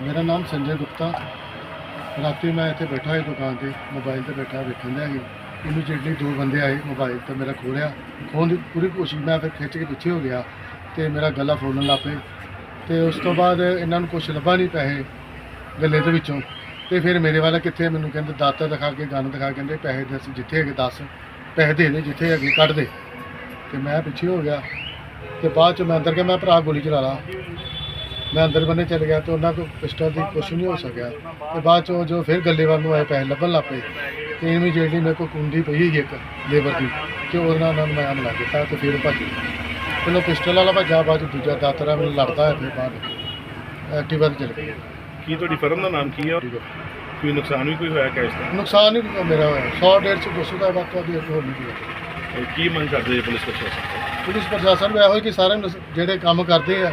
ਮੇਰਾ ਨਾਮ ਸੰਜੇ ਗੁਪਤਾ। ਰਾਤੀ ਮੈਂ ਇੱਥੇ ਬੈਠਾ ਹੋਇਆ ਦੁਕਾਨ ਤੇ, ਮੋਬਾਈਲ ਤੇ ਬੈਠਾ, ਵੇਖਣ ਦਿਆ ਸੀ। ਇਮੀਡੀਏਟਲੀ ਦੋ ਬੰਦੇ ਆਏ ਮੋਬਾਈਲ ਤੇ, ਮੇਰਾ ਖੋਲਿਆ ਖੋਹਣ ਦੀ ਪੂਰੀ ਕੋਸ਼ਿਸ਼ ਮੈਂ ਫਿਰ ਖਿੱਚ ਕੇ ਪਿੱਛੇ ਹੋ ਗਿਆ ਤੇ ਮੇਰਾ ਗਲਾ ਫੋਲਣ ਲੱਗ ਪਏ। ਤੇ ਉਸ ਤੋਂ ਬਾਅਦ ਇਹਨਾਂ ਨੂੰ ਕੁਝ ਲੱਭਾ ਨਹੀਂ ਪੈਸੇ ਗੱਲੇ ਦੇ ਵਿੱਚੋਂ। ਤੇ ਫਿਰ ਮੇਰੇ ਵਾਲਾ ਕਿੱਥੇ ਮੈਨੂੰ ਕਹਿੰਦੇ ਦਾਤਾ ਦਿਖਾ ਕੇ ਗਨ ਦਿਖਾ ਕੇ ਕਹਿੰਦੇ, ਪੈਸੇ ਦੇ ਅਸੀਂ ਜਿੱਥੇ ਹੈਗੇ, ਦੱਸ। ਪੈਸੇ ਦੇ ਦੇ, ਜਿੱਥੇ ਹੈਗੇ, ਕੱਢ ਦੇ। ਤੇ ਮੈਂ ਪਿੱਛੇ ਹੋ ਗਿਆ। ਤੇ ਬਾਅਦ ਚ ਮੈਂ ਅੰਦਰ ਗਿਆ, ਮੈਂ ਭਰਾ, ਗੋਲੀ ਚਲਾ ਲਾ। ਮੈਂ ਅੰਦਰ ਬੰਨੇ ਚਲ ਗਿਆ ਤੇ ਉਹਨਾਂ ਕੋਲ ਪਿਸਟਲ ਦੀ ਕੁਛ ਨਹੀਂ ਹੋ ਸਕਿਆ। ਤੇ ਬਾਅਦ ਚੋਂ ਜੋ ਫਿਰ ਗੱਲੇ ਵੱਲ ਨੂੰ ਆਏ ਪੈਸੇ ਲੱਭਣ ਲੱਗ ਪਏ। ਤੇ ਇਮੀਡੀਏਟਲੀ ਮੇਰੇ ਕੋਲ ਕੁੰਡੀ ਪਈ ਸੀ ਇੱਕ ਲੇਬਰ ਦੀ ਤੇ ਉਹਦੇ ਨਾਲ ਉਹਨਾਂ ਨੂੰ ਮੈਂ ਹਮਲਾ ਕੀਤਾ ਤੇ ਫਿਰ ਭੱਜ ਗਏ। ਪਹਿਲਾਂ ਪਿਸਟਲ ਵਾਲਾ ਭੱਜਾ ਬਾਅਦ 'ਚ ਦੂਜਾ ਦਾਤਰਾ ਮੈਨੂੰ ਲੜਦਾ ਹੈ ਫਿਰ ਬਾਅਦ ਐਕਟਿਵਾ ਤੇ ਚਲ ਗਿਆ ਕੀ ਤੁਹਾਡੀ ਫਰਮ ਦਾ ਨਾਮ ਕੀ ਹੈ ਹੈ ਕੋਈ ਨੁਕਸਾਨ ਵੀ ਕੋਈ ਹੋਇਆ ਕੈਸ਼ ਦਾ? ਨੁਕਸਾਨ ਨਹੀਂ ਮੇਰਾ ਹੋਇਆ। 100 150 200 ਦਾ ਵਾਕਾ ਵੀ ਹੋ ਨਹੀਂ ਗਿਆ ਇਹ ਕੀ ਮੰਗ ਕਰਦੇ ਪੁਲਿਸ ਪ੍ਰਸ਼ਾਸਨ? ਪੁਲਿਸ ਪ੍ਰਸ਼ਾਸਨ ਵੀ ਇਹੋ ਹੀ ਕਿ ਸਾਰੇ ਜਿਹੜੇ ਕੰਮ ਕਰਦੇ ਆ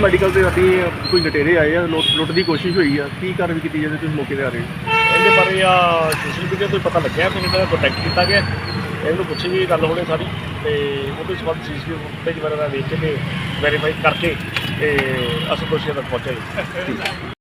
ਮੈਡੀਕਲ ਦੇ ਰਾਤੀ ਕੋਈ ਲਟੇਰੇ ਆਏ ਆ ਲੁੱਟ ਲੁੱਟ ਦੀ ਕੋਸ਼ਿਸ਼ ਹੋਈ ਆ। ਕੀ ਕਾਰਵਾਈ ਕੀਤੀ ਜਾਂਦੀ ਤੁਸੀਂ ਮੌਕੇ ਤੇ ਆ ਰਹੇ ਹੋ? ਇਹਦੇ ਬਾਰੇ ਆ ਸੋਸ਼ਲ ਮੀਡੀਆ ਤੋਂ ਪਤਾ ਲੱਗਿਆ ਤੇ ਇਹਨਾਂ ਦਾ ਕੰਟੈਕਟ ਕੀਤਾ ਗਿਆ। ਇਹਨੂੰ ਪੁੱਛੀ ਵੀ ਗੱਲ ਹੋਣੀ ਸਾਰੀ ਤੇ ਉਹਦੇ ਸੰਬੰਧ ਸੀਸੀਟੀਵੀ ਫੁਟੇਜ ਵਗੈਰਾ ਵੇਖ ਕੇ ਤੇ ਵੈਰੀਫਾਈ ਕਰਕੇ ਤੇ ਅਸੀਂ ਦੋਸ਼ੀਆਂ ਤੱਕ ਪਹੁੰਚਾਂਗੇ